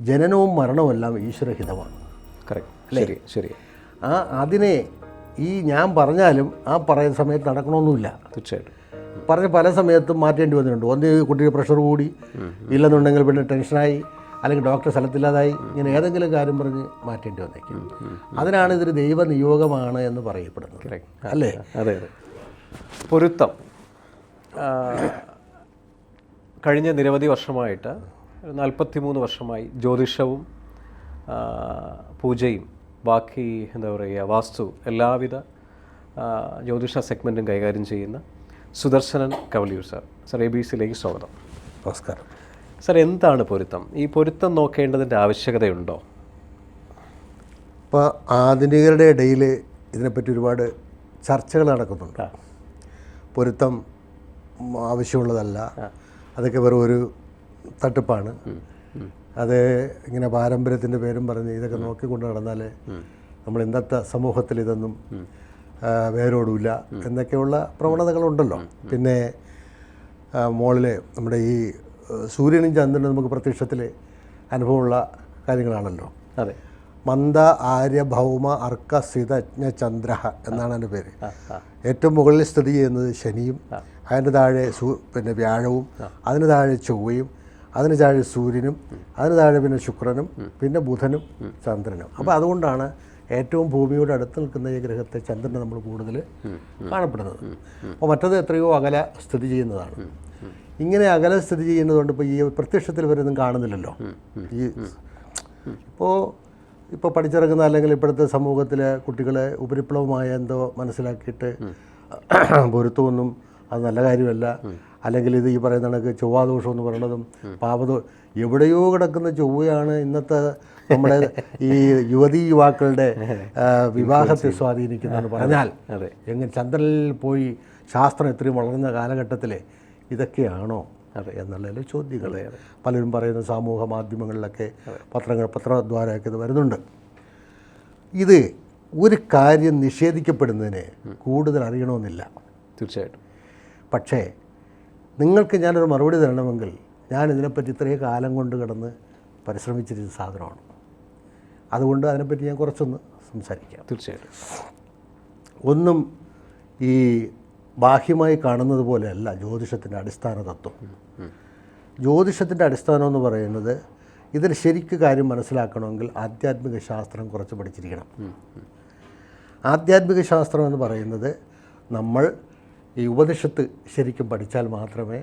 ജനനവും മരണവും എല്ലാം ഈശ്വരഹിതമാണ് ശരി ശരി. ആ അതിനെ ഈ ഞാൻ പറഞ്ഞാലും ആ പറയുന്ന സമയത്ത് നടക്കണമെന്നില്ല തീർച്ചയായിട്ടും. പറഞ്ഞ പല സമയത്തും മാറ്റേണ്ടി വന്നിട്ടുണ്ട്. ഒന്ന് കുട്ടിക്ക് പ്രഷർ കൂടി ഇല്ലെന്നുണ്ടെങ്കിൽ പിന്നെ ടെൻഷനായി അല്ലെങ്കിൽ ഡോക്ടർ സ്ഥലത്തില്ലാതായി ഇങ്ങനെ ഏതെങ്കിലും കാര്യം പറഞ്ഞ് മാറ്റേണ്ടി വന്നേക്കും. അതിനാണ് ഇതൊരു ദൈവ നിയോഗമാണ് എന്ന് പറയപ്പെടുന്നത്. അല്ലേ? അതെ അതെ. പൊരുത്തം. കഴിഞ്ഞ നിരവധി വർഷമായിട്ട് നാൽപ്പത്തി മൂന്ന് വർഷമായി ജ്യോതിഷവും പൂജയും ബാക്കി എന്താ പറയുക വാസ്തു എല്ലാവിധ ജ്യോതിഷ സെഗ്മെന്റും കൈകാര്യം ചെയ്യുന്ന Sudarshanan Kavaliyoor sir. Sir A B സിയിലേക്ക് സ്വാഗതം. നമസ്കാരം. സാർ എന്താണ് പൊരുത്തം? ഈ പൊരുത്തം നോക്കേണ്ടതിന്റെ ആവശ്യകതയുണ്ടോ? ഇപ്പോൾ ആധുനികരുടെ ഇടയിൽ ഇതിനെപ്പറ്റി ഒരുപാട് ചർച്ചകൾ നടക്കുന്നുണ്ട്. പൊരുത്തം ആവശ്യമുള്ളതല്ല. അതൊക്കെ വെറും ഒരു തട്ടിപ്പാണ്. അത് ഇങ്ങനെ പാരമ്പര്യത്തിന്റെ പേരും പറഞ്ഞ് ഇതൊക്കെ നോക്കിക്കൊണ്ട് നടന്നാൽ നമ്മൾ ഇന്നത്തെ സമൂഹത്തിൽ ഇതൊന്നും വേരോടില്ല എന്നൊക്കെയുള്ള പ്രവണതകളുണ്ടല്ലോ. പിന്നെ മോളിലെ നമ്മുടെ ഈ സൂര്യനും ചന്ദ്രനും നമുക്ക് പ്രത്യക്ഷത്തിൽ അനുഭവമുള്ള കാര്യങ്ങളാണല്ലോ. അതെ. മന്ദ ആര്യ ഭൗമ അർക്ക സ്ഥിതജ്ഞ ചന്ദ്ര എന്നാണ് എന്റെ പേര്. ഏറ്റവും മുകളിൽ സ്ഥിതി ചെയ്യുന്നത് ശനിയും അതിന്റെ താഴെ സൂ പിന്നെ വ്യാഴവും അതിന് താഴെ ചൊവ്വയും അതിന് താഴെ സൂര്യനും അതിന് താഴെ പിന്നെ ശുക്രനും പിന്നെ ബുധനും ചന്ദ്രനും. അപ്പോൾ അതുകൊണ്ടാണ് ഏറ്റവും ഭൂമിയോട് അടുത്ത് നിൽക്കുന്ന ഈ ഗ്രഹത്തെ ചന്ദ്രനെ നമ്മൾ കൂടുതൽ കാണപ്പെടുന്നത്. അപ്പോൾ മറ്റത് എത്രയോ അകല സ്ഥിതി ചെയ്യുന്നതാണ്. ഇങ്ങനെ അകല സ്ഥിതി ചെയ്യുന്നതുകൊണ്ട് ഇപ്പോൾ ഈ പ്രത്യക്ഷത്തിൽ വരുന്നതും കാണുന്നില്ലല്ലോ. ഈ ഇപ്പോൾ ഇപ്പോൾ പഠിച്ചിറങ്ങുന്ന അല്ലെങ്കിൽ ഇപ്പോഴത്തെ സമൂഹത്തിലെ കുട്ടികളെ ഉപരിപ്ലവമായ എന്തോ മനസ്സിലാക്കിയിട്ട് പൊരുത്തമൊന്നും അത് നല്ല കാര്യമല്ല. അല്ലെങ്കിൽ ഇത് ഈ പറയുന്ന കണക്ക് ചൊവ്വാദോഷം എന്ന് പറയുന്നതും പാപദോ എവിടെയോ കിടക്കുന്ന ചൊവ്വയാണ് ഇന്നത്തെ നമ്മുടെ ഈ യുവതീ യുവാക്കളുടെ വിവാഹത്തെ സ്വാധീനിക്കുന്നതെന്ന് പറഞ്ഞാൽ. എങ്ങനെ ചന്ദ്രനിൽ പോയി ശാസ്ത്രം ഇത്രയും വളർന്ന കാലഘട്ടത്തിൽ ഇതൊക്കെയാണോ എന്നുള്ള ചോദ്യങ്ങൾ. പലരും പറയുന്ന സമൂഹ മാധ്യമങ്ങളിലൊക്കെ പത്രങ്ങൾ പത്രദ്വാരമൊക്കെ ഇത് വരുന്നുണ്ട്. ഇത് ഒരു കാര്യം നിഷേധിക്കപ്പെടുന്നതിന് കൂടുതൽ അറിയണമെന്നില്ല. തീർച്ചയായിട്ടും. പക്ഷേ നിങ്ങൾക്ക് ഞാനൊരു മറുപടി തരണമെങ്കിൽ ഞാൻ ഇതിനെപ്പറ്റി ഇത്രയും കാലം കൊണ്ട് കിടന്ന് പരിശ്രമിച്ചിരുന്ന സാധനമാണ്. അതുകൊണ്ട് അതിനെപ്പറ്റി ഞാൻ കുറച്ചൊന്ന് സംസാരിക്കാം. തീർച്ചയായിട്ടും. ഒന്നും ഈ ബാഹ്യമായി കാണുന്നത് പോലെയല്ല ജ്യോതിഷത്തിന്റെ അടിസ്ഥാന തത്വം. ജ്യോതിഷത്തിന്റെ അടിസ്ഥാനം എന്ന് പറയുന്നത് ഇതിൽ ശരിക്ക് കാര്യം മനസ്സിലാക്കണമെങ്കിൽ ആധ്യാത്മിക ശാസ്ത്രം കുറച്ച് പഠിച്ചിരിക്കണം. ആധ്യാത്മിക ശാസ്ത്രം എന്ന് പറയുന്നത് നമ്മൾ ഈ ഉപനിഷത്ത് ശരിക്കും പഠിച്ചാൽ മാത്രമേ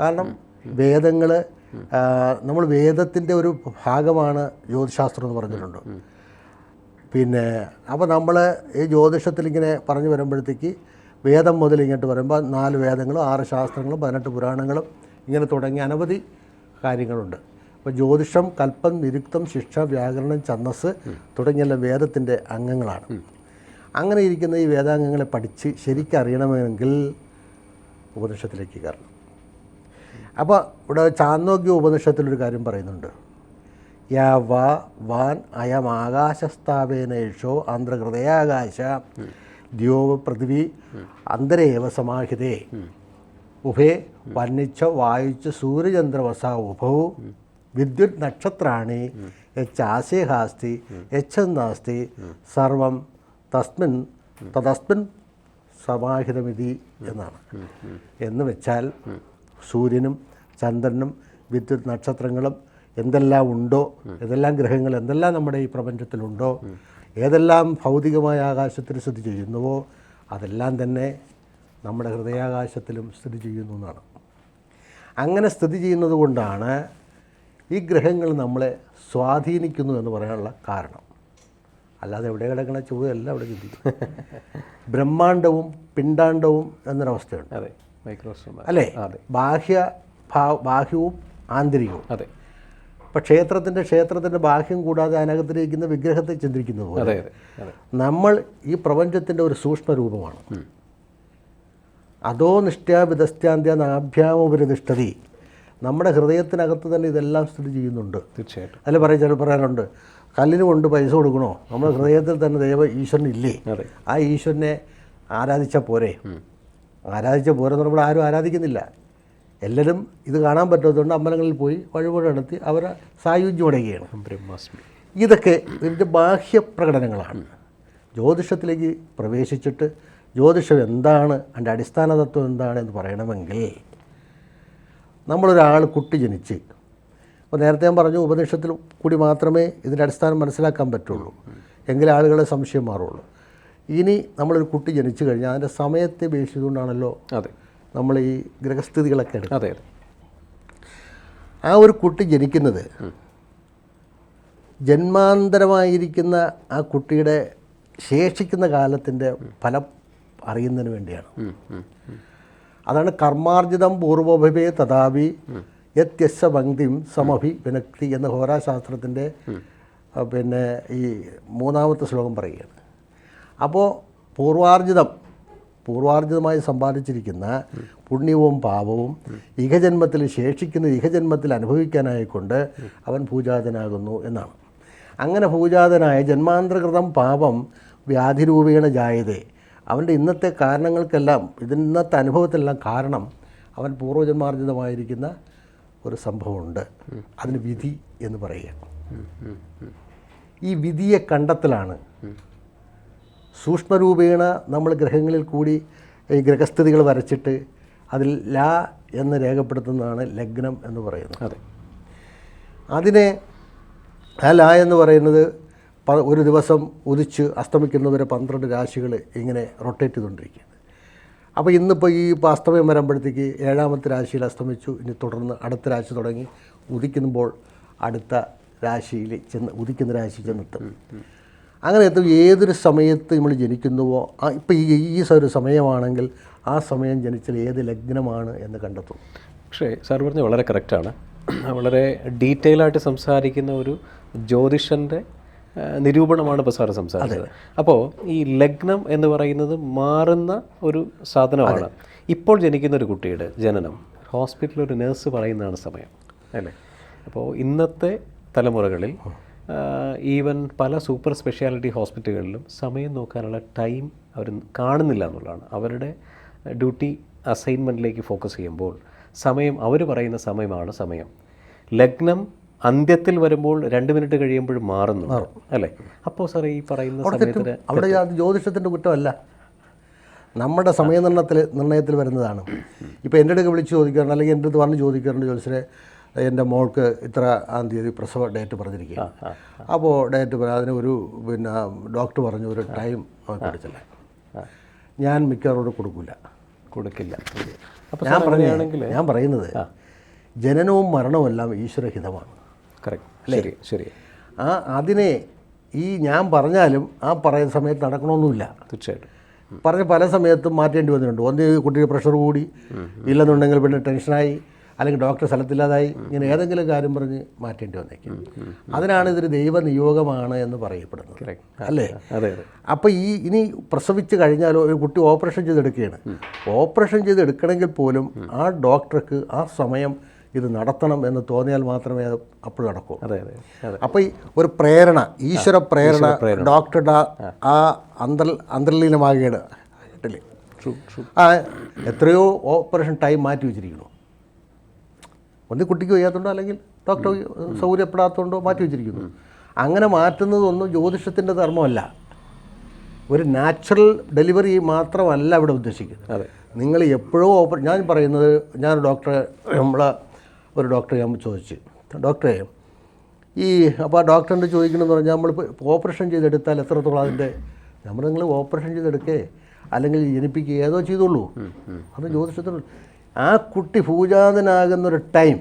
കാരണം വേദങ്ങൾ നമ്മൾ വേദത്തിന്റെ ഒരു ഭാഗമാണ് ജ്യോതിശാസ്ത്രം എന്ന് പറഞ്ഞിട്ടുണ്ട്. പിന്നെ അപ്പോൾ നമ്മൾ ഈ ജ്യോതിഷത്തിൽ ഇങ്ങനെ പറഞ്ഞു വരുമ്പോഴത്തേക്ക് വേദം മുതൽ ഇങ്ങോട്ട് വരുമ്പോൾ നാല് വേദങ്ങളും ആറ് ശാസ്ത്രങ്ങളും പതിനെട്ട് പുരാണങ്ങളും ഇങ്ങനെ തുടങ്ങിയ അനവധി കാര്യങ്ങളുണ്ട്. അപ്പോൾ ജ്യോതിഷം കൽപ്പം നിരുക്തം ശിക്ഷ വ്യാകരണം ഛന്ദസ് തുടങ്ങിയെല്ലാം വേദത്തിന്റെ അംഗങ്ങളാണ്. അങ്ങനെ ഇരിക്കുന്ന ഈ വേദാംഗങ്ങളെ പഠിച്ച് ശരിക്കറിയണമെങ്കിൽ ഉപനിഷത്തിലേക്ക് കയറണം. അപ്പോൾ ഇവിടെ ചാന്തോഗ്യ ഉപനിഷത്തിലൊരു കാര്യം പറയുന്നുണ്ട്. യാ വാ വാൻ അയം ആകാശസ്ഥാപേനേഷോ ആന്ധ്രഹൃദയാകാശ ദ്യോവ പൃഥ്വി അന്തരേവ സമാഹിതേ. ഉഭേ വന്നിച്ച വായുച്ച സൂര്യചന്ദ്രവസ ഉഭൗ വിദ്യുത് നക്ഷത്രാണി യച്ചാസ്യഹാസ്തി യച്ഛന്നാസ്തി സർവം തസ്മിൻ തദസ്മിൻ സമാഹിതമിതി എന്നാണ്. എന്ന് വെച്ചാൽ സൂര്യനും ചന്ദ്രനും വിദ്യുത് നക്ഷത്രങ്ങളും എന്തെല്ലാം ഉണ്ടോ ഏതെല്ലാം ഗ്രഹങ്ങൾ എന്തെല്ലാം നമ്മുടെ ഈ പ്രപഞ്ചത്തിലുണ്ടോ ഏതെല്ലാം ഭൗതികമായ ആകാശത്തിൽ സ്ഥിതി ചെയ്യുന്നുവോ അതെല്ലാം തന്നെ നമ്മുടെ ഹൃദയാകാശത്തിലും സ്ഥിതി ചെയ്യുന്നു എന്നാണ്. അങ്ങനെ സ്ഥിതി ചെയ്യുന്നത് കൊണ്ടാണ് ഈ ഗ്രഹങ്ങൾ നമ്മളെ സ്വാധീനിക്കുന്നു എന്ന് പറയാനുള്ള കാരണം. അല്ലാതെ എവിടെ കിടക്കണ ചൂടല്ല അവിടെ ചിന്തിക്കും. ബ്രഹ്മാണ്ടവും പിണ്ടാണ്ടവും എന്നൊരവസ്ഥയുണ്ട്. അതെ മൈക്രോസ്കോപ്പ്. അല്ലേ? ബാഹ്യ ബാഹ്യവും ആന്തരികവും. അതെ. ഇപ്പം ക്ഷേത്രത്തിന്റെ ക്ഷേത്രത്തിന്റെ ബാഹ്യം കൂടാതെ അതിനകത്തിരിക്കുന്ന വിഗ്രഹത്തെ ചിന്തിക്കുന്നത് പോലെ നമ്മൾ ഈ പ്രപഞ്ചത്തിന്റെ ഒരു സൂക്ഷ്മ രൂപമാണ് അതോ നിഷ്ഠ്യാവിധസ്ത്യാന്ത്യ നാഭ്യാമുപരിനിഷ്ഠതി. നമ്മുടെ ഹൃദയത്തിനകത്ത് തന്നെ ഇതെല്ലാം സ്ഥിതി ചെയ്യുന്നുണ്ട്. തീർച്ചയായിട്ടും. അതിൽ പറയും ചില പറയാറുണ്ട് കല്ലിന് കൊണ്ട് പൈസ കൊടുക്കണോ? നമ്മുടെ ഹൃദയത്തിൽ തന്നെ ദൈവ ഈശ്വരൻ ഇല്ലേ ആ ഈശ്വരനെ ആരാധിച്ച പോരെ? ആരാധിച്ച പോരെ നമ്മൾ ആരും ആരാധിക്കുന്നില്ല. എല്ലാവരും ഇത് കാണാൻ പറ്റാത്തതുകൊണ്ട് അമ്പലങ്ങളിൽ പോയി വഴിപാട് നടത്തി അവരെ സായുജ്യം അടയുകയാണ് ബ്രഹ്മാസ്മി. ഇതൊക്കെ ഇതിന്റെ ബാഹ്യ പ്രകടനങ്ങളാണ്. ജ്യോതിഷത്തിലേക്ക് പ്രവേശിച്ചിട്ട് ജ്യോതിഷം എന്താണ് അതിന്റെ അടിസ്ഥാന തത്വം എന്താണ് എന്ന് പറയണമെങ്കിൽ നമ്മളൊരാൾ കുട്ടി ജനിച്ച് അപ്പോൾ നേരത്തെ ഞാൻ പറഞ്ഞു ഉപനിഷത്തിൽ കൂടി മാത്രമേ ഇതിന്റെ അടിസ്ഥാനം മനസ്സിലാക്കാൻ പറ്റുള്ളൂ. എങ്കിലേ ആളുകളെ സംശയം മാറുള്ളൂ. ഇനി നമ്മളൊരു കുട്ടി ജനിച്ചു കഴിഞ്ഞാൽ അതിന്റെ സമയത്തെ ഉപേക്ഷിച്ചുകൊണ്ടാണല്ലോ അതെ. നമ്മൾ ഈ ഗ്രഹസ്ഥിതികളൊക്കെ എടുക്കുക അതെ ആ ഒരു കുട്ടി ജനിക്കുന്നത് ജന്മാന്തരമായിരിക്കുന്ന ആ കുട്ടിയുടെ ശേഷിക്കുന്ന കാലത്തിന്റെ ഫലം അറിയുന്നതിന് വേണ്ടിയാണ്. അതാണ് കർമാർജിതം പൂർവഭവേ തഥാപി യത്യസ്സ പങ്ക്തിയും സമഭി വിനക്തി എന്ന ഹോരാശാസ്ത്രത്തിന്റെ പിന്നെ ഈ മൂന്നാമത്തെ ശ്ലോകം പറയുകയാണ്. അപ്പോൾ പൂർവാർജിതം പൂർവാർജിതമായി സമ്പാദിച്ചിരിക്കുന്ന പുണ്യവും പാപവും ഇഹജന്മത്തിൽ ശേഷിക്കുന്ന ഇഹജന്മത്തിൽ അനുഭവിക്കാനായിക്കൊണ്ട് അവൻ പൂജാതനാകുന്നു എന്നാണ്. അങ്ങനെ പൂജാതനായ ജന്മാന്തരകൃതം പാപം വ്യാധിരൂപേണ ജായതേ. അവന്റെ ഇന്നത്തെ കാരണങ്ങൾക്കെല്ലാം ഇതിന്നത്തെ അനുഭവത്തിലെല്ലാം കാരണം അവൻ പൂർവജന്മാർജിതമായിരിക്കുന്ന ഒരു സംഭവമുണ്ട്. അതിന് വിധി എന്ന് പറയുക. ഈ വിധിയെ കണ്ടെത്തലാണ് സൂക്ഷ്മരൂപേണ നമ്മൾ ഗ്രഹങ്ങളിൽ കൂടി ഈ ഗ്രഹസ്ഥിതികൾ വരച്ചിട്ട് അതിൽ ലാ എന്ന് രേഖപ്പെടുത്തുന്നതാണ് ലഗ്നം എന്ന് പറയുന്നത്. അതെ. അതിനെ ആ ലാ എന്ന് പറയുന്നത് ഒരു ദിവസം ഉദിച്ച് അസ്തമിക്കുന്നവരെ പന്ത്രണ്ട് രാശികൾ ഇങ്ങനെ റൊട്ടേറ്റ് ചെയ്തുകൊണ്ടിരിക്കുകയാണ്. അപ്പോൾ ഇന്നിപ്പോൾ ഈ ഇപ്പോൾ അസ്തമയം വരുമ്പോഴത്തേക്ക് ഏഴാമത്തെ രാശിയിൽ അസ്തമിച്ചു. ഇനി തുടർന്ന് അടുത്ത രാശി തുടങ്ങി. ഉദിക്കുമ്പോൾ അടുത്ത രാശിയിൽ ചെന്ന് ഉദിക്കുന്ന രാശി ചെന്നെത്തും അങ്ങനെ എത്തും ഏതൊരു സമയത്ത് നമ്മൾ ജനിക്കുന്നുവോ ആ ഇപ്പോൾ ഈ ഈ ഒരു സമയമാണെങ്കിൽ ആ സമയം ജനിച്ചാൽ ഏത് ലഗ്നമാണ് എന്ന് കണ്ടെത്തും. പക്ഷേ സാർ പറഞ്ഞ വളരെ കറക്റ്റാണ് വളരെ ഡീറ്റെയിൽ ആയിട്ട് സംസാരിക്കുന്ന ഒരു ജ്യോതിഷന്റെ നിരൂപണമാണ് ഇപ്പോൾ സാറ് സംസാരിച്ചത്. അപ്പോൾ ഈ ലഗ്നം എന്ന് പറയുന്നത് മാറുന്ന ഒരു സാധനമാണ്. ഇപ്പോൾ ജനിക്കുന്ന ഒരു കുട്ടിയുടെ ജനനം ഹോസ്പിറ്റലിൽ ഒരു നേഴ്സ് പറയുന്നതാണ് സമയം അല്ലേ? അപ്പോൾ ഇന്നത്തെ തലമുറകളിൽ ഈവൻ പല സൂപ്പർ സ്പെഷ്യാലിറ്റി ഹോസ്പിറ്റലുകളിലും സമയം നോക്കാനുള്ള ടൈം അവർ കാണുന്നില്ല എന്നുള്ളതാണ്. അവരുടെ ഡ്യൂട്ടി അസൈൻമെന്റിലേക്ക് ഫോക്കസ് ചെയ്യുമ്പോൾ സമയം അവർ പറയുന്ന സമയമാണ് സമയം. ലഗ്നം അന്ത്യത്തിൽ വരുമ്പോൾ രണ്ട് മിനിറ്റ് കഴിയുമ്പോൾ മാറുന്നു അല്ലേ? അപ്പോൾ സാർ ഈ പറയുന്ന സമയത്തിന് അവിടെ ജ്യോതിഷത്തിന്റെ കുറ്റമല്ല. നമ്മുടെ സമയനിർണയത്തിൽ നിർണയത്തിൽ വരുന്നതാണ്. ഇപ്പോൾ എന്റെ അടുക്ക് വിളിച്ച് ചോദിക്കാറുണ്ട് അല്ലെങ്കിൽ എന്റെ അടുത്ത് പറഞ്ഞ് ചോദിക്കാറുണ്ട് ജ്യോതിഷരെ എന്റെ മോൾക്ക് ഇത്ര ആം തീയതി പ്രസവ ഡേറ്റ് പറഞ്ഞിരിക്കുക. അപ്പോൾ ഡേറ്റ് പറ അതിന് ഒരു പിന്നെ ഡോക്ടർ പറഞ്ഞു ഒരു ടൈം കൊടുത്തില്ല ഞാൻ മിക്കവാറോട് കൊടുക്കില്ല. കൊടുക്കില്ല ഞാൻ പറയുകയാണെങ്കിൽ ഞാൻ പറയുന്നത് ജനനവും മരണവും എല്ലാം ഈശ്വരഹിതമാണ്. കറക്റ്റ്. ശരി ശരി. ആ അതിനെ ഈ ഞാൻ പറഞ്ഞാലും ആ പറയുന്ന സമയത്ത് നടക്കണമെന്നില്ല തീർച്ചയായിട്ടും. പറഞ്ഞ പല സമയത്തും മാറ്റേണ്ടി വന്നിട്ടുണ്ട്. ഒന്ന് കുട്ടിക്ക് പ്രഷർ കൂടി ഇല്ലെന്നുണ്ടെങ്കിൽ പിന്നെ ടെൻഷനായി അല്ലെങ്കിൽ ഡോക്ടർ സ്ഥലത്തില്ലാതായി ഇങ്ങനെ ഏതെങ്കിലും കാര്യം പറഞ്ഞ് മാറ്റേണ്ടി വന്നേക്കും. അതിനാണ് ഇതൊരു ദൈവനിയോഗമാണ് എന്ന് പറയപ്പെടുന്നത്. അല്ലേ? അതെ അപ്പം അപ്പോൾ ഈ ഇനി പ്രസവിച്ച് കഴിഞ്ഞാലോ ഒരു കുട്ടി ഓപ്പറേഷൻ ചെയ്തെടുക്കുകയാണ്. ഓപ്പറേഷൻ ചെയ്തെടുക്കണമെങ്കിൽ പോലും ആ ഡോക്ടർക്ക് ആ സമയം ഇത് നടത്തണം എന്ന് തോന്നിയാൽ മാത്രമേ അത് അപ്പോൾ നടക്കൂ. അതെ അതെ അതെ. അപ്പോൾ ഈ ഒരു പ്രേരണ ഈശ്വര പ്രേരണ ഡോക്ടറുടെ ആ. അന്തർ അന്തർലീനമാകുകയാണ്. കേട്ടില്ലേ ആ എത്രയോ ഓപ്പറേഷൻ ടൈം മാറ്റി വെച്ചിരിക്കുന്നു. ഒന്ന് കുട്ടിക്ക് വയ്യാത്തതുകൊണ്ടോ അല്ലെങ്കിൽ ഡോക്ടർ സൗകര്യപ്പെടാത്തതുകൊണ്ടോ മാറ്റി വെച്ചിരിക്കുന്നു. അങ്ങനെ മാറ്റുന്നതൊന്നും ജ്യോതിഷത്തിന്റെ ധർമ്മമല്ല. ഒരു നാച്ചുറൽ ഡെലിവറി മാത്രമല്ല ഇവിടെ ഉദ്ദേശിക്കുന്നത്. നിങ്ങൾ എപ്പോഴോ ഓപ്പറേഷൻ ഞാൻ പറയുന്നത് ഞാൻ ഡോക്ടറെ നമ്മളെ ഒരു ഡോക്ടറെ ഞാൻ ചോദിച്ചു. ഡോക്ടറെ ഈ അപ്പോൾ ആ ഡോക്ടറിന്റെ ചോദിക്കണമെന്ന് പറഞ്ഞാൽ നമ്മൾ ഓപ്പറേഷൻ ചെയ്തെടുത്താൽ എത്രത്തോളം അതിന്റെ നമ്മൾ നിങ്ങൾ ഓപ്പറേഷൻ ചെയ്തെടുക്കേ? അല്ലെങ്കിൽ ജനിപ്പിക്കുക ഏതോ ചെയ്തോളൂ. അത് ജ്യോതിഷത്തിനുള്ളൂ ആ കുട്ടി ഭൂജാതനാകുന്നൊരു ടൈം